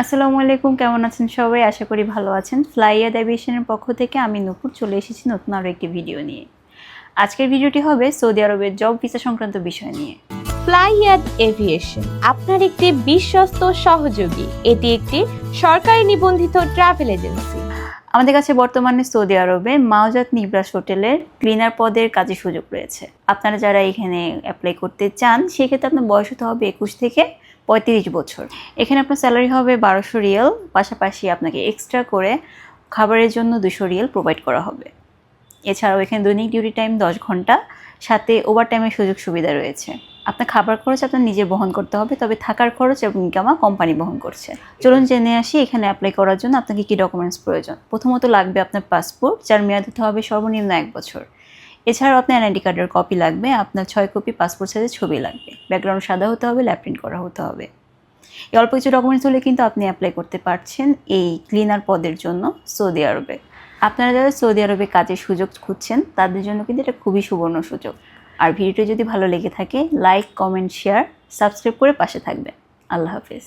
আসসালামু আলাইকুম কেমন আছেন সবাই? আশা করি ভালো আছেন। ফ্লাইয়াদ অ্যাভিয়েশনের পক্ষ থেকে আমি নুপুর চলে এসেছি নতুন আরও একটি ভিডিও নিয়ে। আজকের ভিডিওটি হবে সৌদি আরবের জব ভিসা সংক্রান্ত বিষয় নিয়ে। ফ্লাইয়াদ এভিয়েশন আপনার একটি বিশ্বস্ত সহযোগী। এটি একটি সরকারি নিবন্ধিত ট্রাভেল এজেন্সি আমাদের কাছে বর্তমানে সৌদি আরবে মাওজাত নিবরাস হোটেলের ক্লিনার পদের কাজের সুযোগ রয়েছে। আপনারা যারা এখানে অ্যাপ্লাই করতে চান সেক্ষেত্রে আপনার বয়স হতে হবে একুশ থেকে পঁয়ত্রিশ বছর। এখানে আপনার স্যালারি হবে বারোশো রিয়েল, পাশাপাশি আপনাকে এক্সট্রা করে খাবারের জন্য দুশো রিয়েল প্রোভাইড করা হবে। এছাড়াও এখানে দৈনিক ডিউটি টাইম দশ ঘণ্টা, সাথে ওভার টাইমের সুযোগ সুবিধা রয়েছে। আপনার খাবার খরচ আপনার নিজে বহন করতে হবে, তবে থাকার খরচ এবং ইনকামা কোম্পানি বহন করছে। চলুন জেনে আসি এখানে অ্যাপ্লাই করার জন্য আপনাকে কী ডকুমেন্টস প্রয়োজন। প্রথমত লাগবে আপনার পাসপোর্ট যার মেয়াদ হতে হবে সর্বনিম্ন এক বছর। এছাড়াও আপনার এনআইডি কার্ডের কপি লাগবে, আপনার ছয় কপি পাসপোর্ট সাইজের ছবি লাগবে। ব্যাকগ্রাউন্ড সাদা হতে হবে, ল্যাপ প্রিন্ট করা হতে হবে। এই অল্প কিছু ডকুমেন্টস হলে কিন্তু আপনি অ্যাপ্লাই করতে পারছেন এই ক্লিনার পদের জন্য সৌদি আরবে। আপনারা যারা সৌদি আরবে কাজের সুযোগ খুঁজছেন, তাদের জন্য কিন্তু এটা খুবই সুবর্ণ সুযোগ। আর ভিডিওটি যদি ভালো লেগে থাকে লাইক কমেন্ট শেয়ার সাবস্ক্রাইব করে পাশে থাকবেন। আল্লাহ হাফিজ।